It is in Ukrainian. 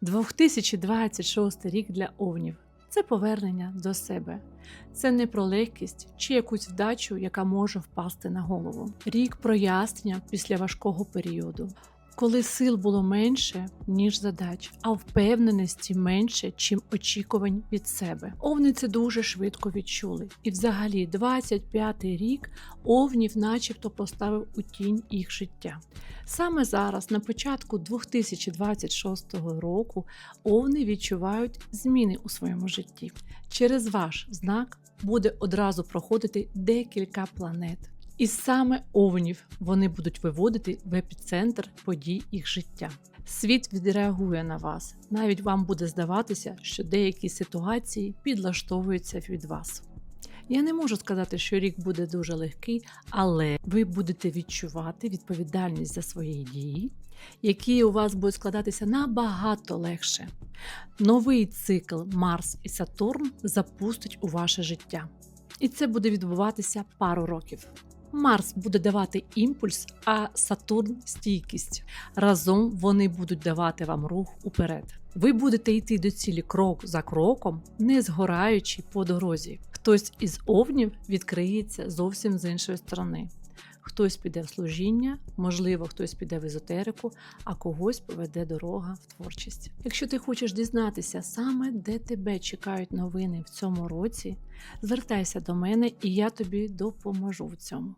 2026 рік для овнів це повернення до себе. Це не про легкість чи якусь вдачу, яка може впасти на голову. Рік прояснення після важкого періоду, коли сил було менше, ніж задач, а впевненості менше, чим очікувань від себе. Овни це дуже швидко відчули. І взагалі, 25-й рік овнів начебто поставив у тінь їх життя. Саме зараз, на початку 2026 року, овни відчувають зміни у своєму житті. Через ваш знак буде одразу проходити декілька планет. І саме овнів вони будуть виводити в епіцентр подій їх життя. Світ відреагує на вас. Навіть вам буде здаватися, що деякі ситуації підлаштовуються від вас. Я не можу сказати, що рік буде дуже легкий, але ви будете відчувати відповідальність за свої дії, які у вас будуть складатися набагато легше. Новий цикл Марс і Сатурн запустить у ваше життя. І це буде відбуватися пару років. Марс буде давати імпульс, а Сатурн стійкість. Разом вони будуть давати вам рух уперед. Ви будете йти до цілі крок за кроком, не згораючи по дорозі. Хтось із овнів відкриється зовсім з іншої сторони. Хтось піде в служіння, можливо, хтось піде в езотерику, а когось поведе дорога в творчість. Якщо ти хочеш дізнатися саме, де тебе чекають новини в цьому році, звертайся до мене і я тобі допоможу в цьому.